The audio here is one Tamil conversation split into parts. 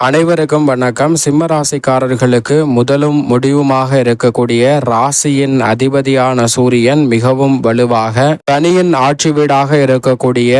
அனைவருக்கும் வணக்கம். சிம்ம ராசிக்காரர்களுக்கு முதலும் முடிவுமாக இருக்கக்கூடிய ராசியின் அதிபதியான சூரியன் மிகவும் வலுவாக தனியின் ஆட்சி வீடாக இருக்கக்கூடிய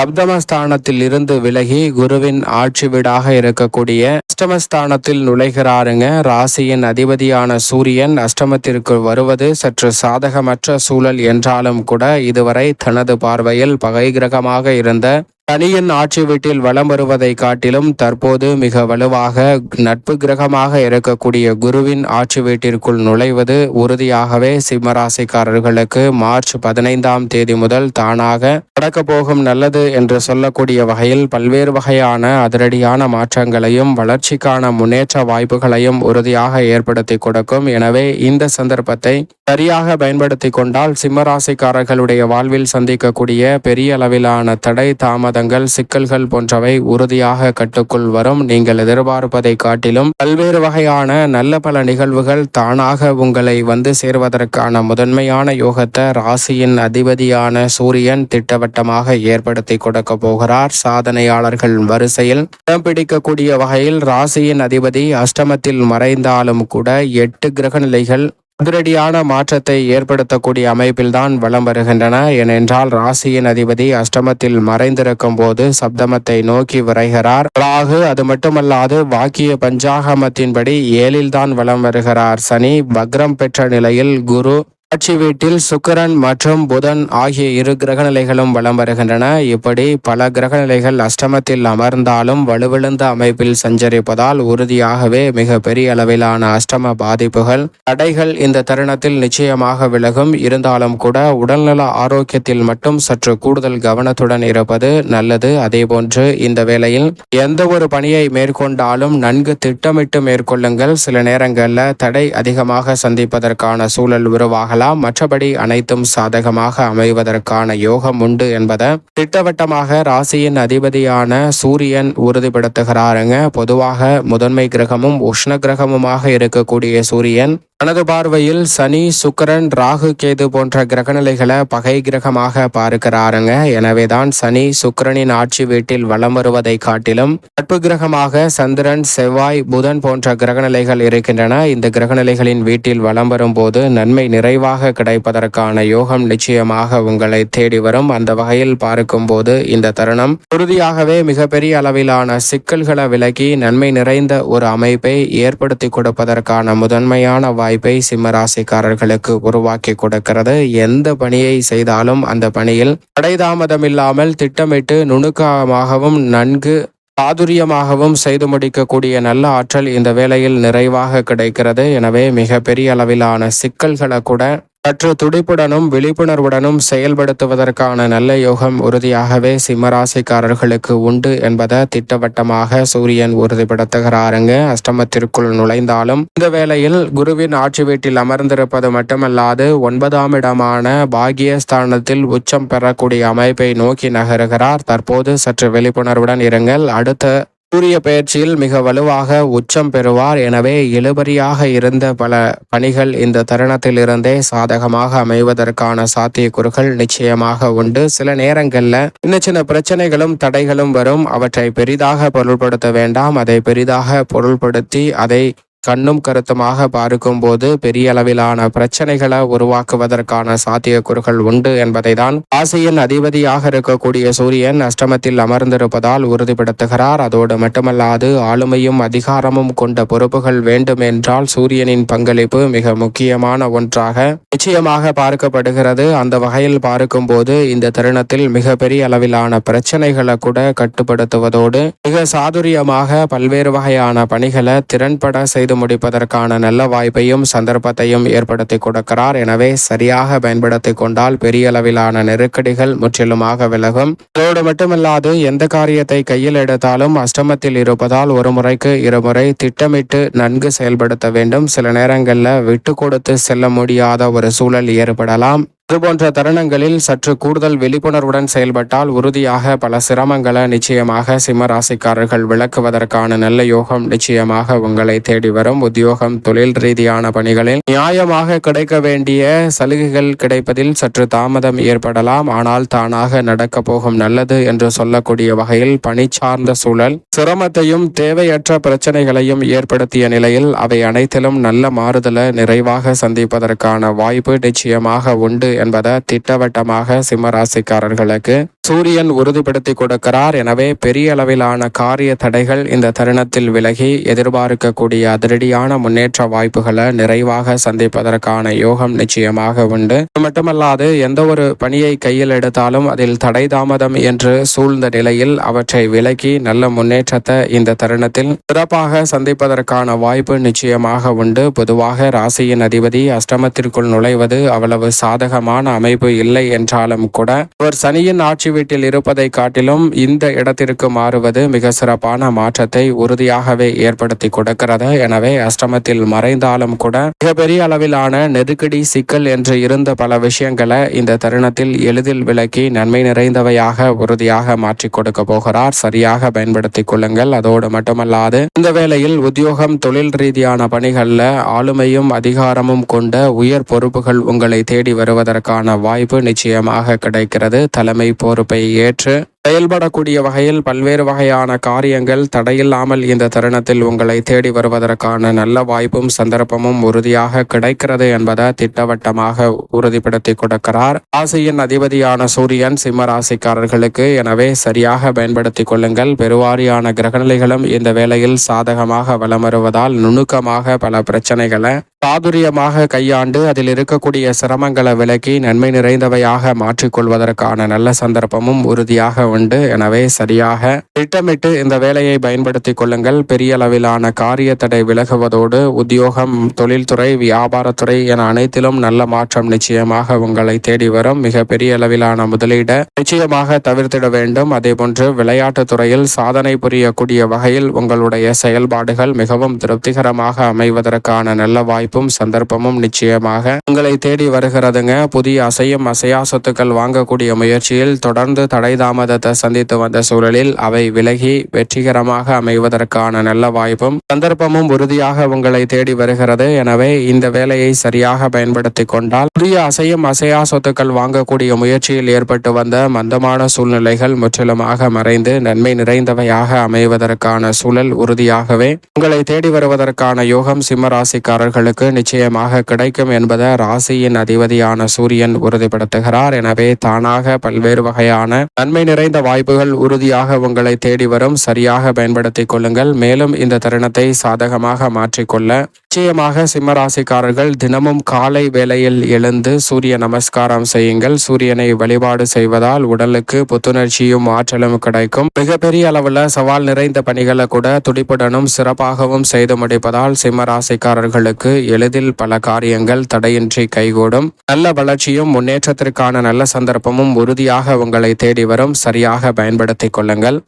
சப்தமஸ்தானத்தில் இருந்து விலகி குருவின் ஆட்சி வீடாக இருக்கக்கூடிய அஷ்டமஸ்தானத்தில் நுழைகிறாருங்க. ராசியின் அதிபதியான சூரியன் அஷ்டமத்திற்கு வருவது சற்று சாதகமற்ற சூழல் என்றாலும் கூட இதுவரை தனது பார்வையில் பகை கிரகமாக இருந்த தனியின் ஆட்சி வீட்டில் வலம் வருவதை காட்டிலும் தற்போது மிக வலுவாக நட்பு கிரகமாக இருக்கக்கூடிய குருவின் ஆட்சி வீட்டிற்குள் நுழைவது உறுதியாகவே சிம்மராசிக்காரர்களுக்கு மார்ச் பதினைந்தாம் தேதி முதல் தானாக நடக்க போகும் நல்லது என்று சொல்லக்கூடிய வகையில் பல்வேறு வகையான அதிரடியான மாற்றங்களையும் வளர்ச்சிக்கான முன்னேற்ற வாய்ப்புகளையும் உறுதியாக ஏற்படுத்தி கொடுக்கும். எனவே இந்த சந்தர்ப்பத்தை சரியாக பயன்படுத்தி கொண்டால் சிம்மராசிக்காரர்களுடைய வாழ்வில் சந்திக்கக்கூடிய பெரிய அளவிலான தடை தாமத தாமதங்கள் சிக்கல்கள் போன்றவை உறுதியாக கட்டுக்குள் வரும். நீங்கள் எதிர்பார்ப்பதை காட்டிலும் பல்வேறு வகையான நல்ல பல நிகழ்வுகள் தானாக உங்களை வந்து சேர்வதற்கான முதன்மையான யோகத்தை ராசியின் அதிபதியான சூரியன் திட்டவட்டமாக ஏற்படுத்தி கொடுக்க போகிறார். சாதனையாளர்கள் வரிசையில் இடம் பிடிக்கக்கூடிய வகையில் ராசியின் அதிபதி அஷ்டமத்தில் மறைந்தாலும் கூட எட்டு கிரக நிலைகள் அதிரடியான மாற்றத்தை ஏற்படுத்தக்கூடிய அமைப்பில்தான் வலம் வருகின்றன. ஏனென்றால் ராசியின் அதிபதி அஷ்டமத்தில் மறைந்திருக்கும் போது சப்தமத்தை நோக்கி விரைகிறார். ராகு அது மட்டுமல்லாது வாக்கிய பஞ்சாகமத்தின்படி ஏழில்தான் வலம் வருகிறார். சனி வக்ரம் பெற்ற நிலையில் குரு ஆட்சி வீட்டில் சுக்கரன் மற்றும் புதன் ஆகிய இரு கிரகநிலைகளும் வலம் வருகின்றன. இப்படி பல கிரகநிலைகள் அஷ்டமத்தில் அமர்ந்தாலும் வலுவிழுந்த அமைப்பில் சஞ்சரிப்பதால் உறுதியாகவே மிக பெரிய அளவிலான அஷ்டம பாதிப்புகள் தடைகள் இந்த தருணத்தில் நிச்சயமாக விலகும். இருந்தாலும் கூட உடல்நல ஆரோக்கியத்தில் மட்டும் சற்று கூடுதல் கவனத்துடன் இருப்பது நல்லது. அதேபோன்று இந்த வேளையில் எந்த ஒரு பணியை மேற்கொண்டாலும் நன்கு திட்டமிட்டு மேற்கொள்ளுங்கள். சில நேரங்களில் தடை அதிகமாக சந்திப்பதற்கான சூழல் உருவாகலாம். கொள்ளலாம் மற்றபடி அனைத்தும் சாதகமாக அமைவதற்கான யோகம் உண்டு என்பதை திட்டவட்டமாக ராசியின் அதிபதியான சூரியன் உறுதிப்படுத்துகிறாருங்க. பொதுவாக முதன்மை கிரகமும் உஷ்ண கிரகமுமாக இருக்கக்கூடிய சூரியன் தனது பார்வையில் சனி சுக்கரன் ராகு கேது போன்ற கிரகநிலைகளை பகை கிரகமாக பார்க்கிறாருங்க. எனவேதான் சனி சுக்கரனின் ஆட்சி வீட்டில் வலம் வருவதை காட்டிலும் நட்பு கிரகமாக சந்திரன் செவ்வாய் புதன் போன்ற கிரகநிலைகள் இருக்கின்றன. இந்த கிரகநிலைகளின் வீட்டில் வலம் வரும்போது நன்மை நிறைவாக கிடைப்பதற்கான யோகம் நிச்சயமாக உங்களை தேடி வரும். அந்த வகையில் பார்க்கும்போது இந்த தருணம் உறுதியாகவே மிகப்பெரிய அளவிலான சிக்கல்களை விலகி நன்மை நிறைந்த ஒரு அமைப்பை ஏற்படுத்தி கொடுப்பதற்கான முதன்மையான வாய்ப்பை சிம்மராசிக்காரர்களுக்கு உருவாக்கி கொடுக்கிறது. எந்த பணியை செய்தாலும் அந்த பணியில் தடைதாமதம் இல்லாமல் திட்டமிட்டு நுணுக்கமாகவும் நன்கு சாதுரியமாகவும் செய்து முடிக்கக்கூடிய நல்ல ஆற்றல் இந்த வேலையில் நிறைவாக கிடைக்கிறது. எனவே மிக பெரிய அளவிலான சிக்கல்களை கூட சற்று துடிப்புடனும் விழிப்புணர்வுடனும் செயல்படுத்துவதற்கான நல்ல யோகம் உறுதியாகவே சிம்மராசிக்காரர்களுக்கு உண்டு என்பதை திட்டவட்டமாக சூரியன் உறுதிப்படுத்துகிறாருங்க. அஷ்டமத்திற்குள் நுழைந்தாலும் இந்த வேளையில் குருவின் ஆட்சி வீட்டில் அமர்ந்திருப்பது மட்டுமல்லாது ஒன்பதாம் இடமான பாகியஸ்தானத்தில் உச்சம் பெறக்கூடிய அமைப்பை நோக்கி நகருகிறார். தற்போது சற்று விழிப்புணர்வுடன் இருங்கள். அடுத்த சூரிய பயிற்சியில் மிக வலுவாக உச்சம் பெறுவார். எனவே இழுபறியாக இருந்த பல பணிகள் இந்த தருணத்திலிருந்தே சாதகமாக அமைவதற்கான சாத்தியக்கூறுகள் நிச்சயமாக உண்டு. சில நேரங்களில் சின்ன சின்ன பிரச்சனைகளும் தடைகளும் வரும். அவற்றை பெரிதாக பொருள்படுத்த வேண்டாம். அதை பெரிதாக பொருள்படுத்தி அதை கண்ணும் கருத்துமாக பார்க்கும்போது பெரிய அளவிலான பிரச்சனைகளை உருவாக்குவதற்கான சாத்தியக்கூறுகள் உண்டு என்பதை தான் ஆசையின் அதிபதியாக இருக்கக்கூடிய சூரியன் அஷ்டமத்தில் அமர்ந்திருப்பதால் உறுதிப்படுத்துகிறார். அதோடு மட்டுமல்லாது ஆளுமையும் அதிகாரமும் கொண்ட பொறுப்புகள் வேண்டும் என்றால் சூரியனின் பங்களிப்பு மிக முக்கியமான ஒன்றாக நிச்சயமாக பார்க்கப்படுகிறது. அந்த வகையில் பார்க்கும்போது இந்த தருணத்தில் மிக பெரிய அளவிலான பிரச்சனைகளை கூட கட்டுப்படுத்துவதோடு மிக சாதுரியமாக பல்வேறு வகையான பணிகளை திறன்பட செய்து செய்து முடிப்பதற்கான நல்ல வாய்ப்பையும் சந்தர்ப்பத்தையும் ஏற்படுத்தி கொடுக்கிறார். எனவே சரியாக பயன்படுத்தி கொண்டால் பெரிய அளவிலான நெருக்கடிகள் முற்றிலுமாக விலகும். அதோடு மட்டுமல்லாது எந்த காரியத்தை கையில் எடுத்தாலும் அஷ்டமத்தில் இருப்பதால் ஒரு முறைக்கு இருமுறை திட்டமிட்டு நன்கு செயல்படுத்த வேண்டும். சில நேரங்களில் விட்டு கொடுத்து செல்ல முடியாத ஒரு சூழல் ஏற்படலாம். இதுபோன்ற தருணங்களில் சற்று கூடுதல் விழிப்புணர்வுடன் செயல்பட்டால் உறுதியாக பல சிரமங்களை நிச்சயமாக சிம்ம ராசிக்காரர்கள் விளக்குவதற்கான நல்ல யோகம் நிச்சயமாக உங்களை தேடி வரும். உத்தியோகம் தொழில் ரீதியான பணிகளில் நியாயமாக கிடைக்க வேண்டிய சலுகைகள் கிடைப்பதில் சற்று தாமதம் ஏற்படலாம். ஆனால் தானாக நடக்க போகும் நல்லது என்று சொல்லக்கூடிய வகையில் பணி சார்ந்த சூழல் சிரமத்தையும் தேவையற்ற பிரச்சனைகளையும் ஏற்படுத்திய நிலையில் அவை அனைத்திலும் நல்ல மாறுதலை நிறைவாக சந்திப்பதற்கான வாய்ப்பு நிச்சயமாக உண்டு என்பதை திட்டவட்டமாக சிம்மராசிக்காரர்களுக்கு சூரியன் உறுதிப்படுத்தி கொடுக்கிறார். எனவே பெரிய அளவிலான காரிய தடைகள் இந்த தருணத்தில் விலகி எதிர்பார்க்கக்கூடிய அதிரடியான முன்னேற்ற வாய்ப்புகளை நிறைவாக சந்திப்பதற்கான யோகம் நிச்சயமாக உண்டு. மட்டுமல்லாது எந்த ஒரு பணியை கையில் எடுத்தாலும் அதில் தடை தாமதம் என்று சூழ்ந்த நிலையில் அவற்றை விலக்கி நல்ல முன்னேற்றத்தை இந்த தருணத்தில் சிறப்பாக சந்திப்பதற்கான வாய்ப்பு நிச்சயமாக உண்டு. பொதுவாக ராசியின் அதிபதி அஷ்டமத்திற்குள் நுழைவது அவ்வளவு சாதகமான அமைப்பு இல்லை என்றாலும் கூட அவர் சனியின் ஆட்சி வீட்டில் இருப்பதை காட்டிலும் இந்த இடத்திற்கு மாறுவது மிக சிறப்பான மாற்றத்தை உறுதியாகவே ஏற்படுத்தி கொடுக்கிறது. எனவே அஷ்டமத்தில் மறைந்தாலும் கூட மிகப்பெரிய அளவிலான நெருக்கடி சிக்கல் என்று இருந்த பல விஷயங்களை இந்த தருணத்தில் எளிதில் விளக்கி நன்மை நிறைந்தவையாக உறுதியாக மாற்றி கொடுக்க போகிறார். சரியாக பயன்படுத்திக் கொள்ளுங்கள். அதோடு மட்டுமல்லாது இந்த வேளையில் உத்தியோகம் தொழில் ரீதியான பணிகள்ல ஆளுமையும் அதிகாரமும் கொண்ட உயர் பொறுப்புகள் உங்களை தேடி வருவதற்கான வாய்ப்பு நிச்சயமாக கிடைக்கிறது. தலைமை போர் ஏற்று செயல்படக்கூடிய வகையில் பல்வேறு வகையான காரியங்கள் தடையில்லாமல் இந்த தருணத்தில் உங்களை தேடி வருவதற்கான நல்ல வாய்ப்பும் சந்தர்ப்பமும் உறுதியாக கிடைக்கிறது என்பதை திட்டவட்டமாக உறுதிப்படுத்தி கொடுக்கிறார். ராசியின் அதிபதியான சூரியன் சிம்ம ராசிக்காரர்களுக்கு எனவே சரியாக பயன்படுத்திக் கொள்ளுங்கள். பெருவாரியான கிரகநிலைகளும் இந்த வேளையில் சாதகமாக வலம் வருவதால் நுணுக்கமாக பல பிரச்சனைகளை சாதுரியமாக கையாண்டு அதில் இருக்கக்கூடிய சிரமங்களை விலக்கி நன்மை நிறைந்தவையாக மாற்றிக்கொள்வதற்கான நல்ல சந்தர்ப்பமும் உறுதியாக உண்டு. எனவே சரியாக திட்டமிட்டு இந்த வேலையை பயன்படுத்திக் கொள்ளுங்கள். பெரிய அளவிலான காரிய தடை விலகுவதோடு உத்தியோகம் தொழில்துறை வியாபாரத்துறை என அனைத்திலும் நல்ல மாற்றம் நிச்சயமாக உங்களை தேடி வரும். மிக பெரிய அளவிலான முதலீட நிச்சயமாக தவிர்த்திட வேண்டும். அதேபோன்று விளையாட்டுத் துறையில் சாதனை புரியக்கூடிய வகையில் உங்களுடைய செயல்பாடுகள் மிகவும் திருப்திகரமாக அமைவதற்கான நல்ல வாய்ப்பும் சந்தர்ப்பமும் நிச்சயமாக உங்களை தேடி வருகிறதுங்க. புதிய அசையும் அசையா சொத்துக்கள் வாங்கக்கூடிய முயற்சியில் தொடர்ந்து தடை தாமதத்தை சந்தித்து வந்த சூழலில் அவை விலகி வெற்றிகரமாக அமைவதற்கான நல்ல வாய்ப்பும் சந்தர்ப்பமும் உறுதியாக உங்களை தேடி வருகிறது. எனவே இந்த வேலையை சரியாக பயன்படுத்தி கொண்டால் புதிய அசையும் அசையா சொத்துக்கள் வாங்கக்கூடிய முயற்சியில் ஏற்பட்டு வந்த மந்தமான சூழ்நிலைகள் முற்றிலுமாக மறைந்து நன்மை நிறைந்தவையாக அமைவதற்கான சூழல் உறுதியாகவே உங்களை தேடி வருவதற்கான யோகம் சிம்ம ராசிக்காரர்களுக்கு நிச்சயமாக கிடைக்கும் என்பதை ராசியின் அதிபதியான சூரியன் உறுதிப்படுத்துகிறார். எனவே தானாக பல்வேறு வகையான நன்மை நிறைந்த நிறைந்த வாய்ப்புகள் உறுதியாக உங்களை தேடி வரும். சரியாக பயன்படுத்திக் கொள்ளுங்கள். மேலும் இந்த தருணத்தை சாதகமாக மாற்றிக்கொள்ள நிச்சயமாக சிம்மராசிக்காரர்கள் தினமும் காலை வேளையில் எழுந்து சூரிய நமஸ்காரம் செய்யுங்கள். சூரியனை வழிபாடு செய்வதால் உடலுக்கு புத்துணர்ச்சியும் ஆற்றலும் கிடைக்கும். மிகப்பெரிய அளவில் சவால் நிறைந்த பணிகளை கூட துடிப்புடனும் சிறப்பாகவும் செய்து முடிப்பதால் சிம்மராசிக்காரர்களுக்கு எளிதில் பல காரியங்கள் தடையின்றி கைகூடும். நல்ல வளர்ச்சியும் முன்னேற்றத்திற்கான நல்ல சந்தர்ப்பமும் உறுதியாக உங்களை தேடி வரும். சரியாக பயன்படுத்திக் கொள்ளுங்கள்.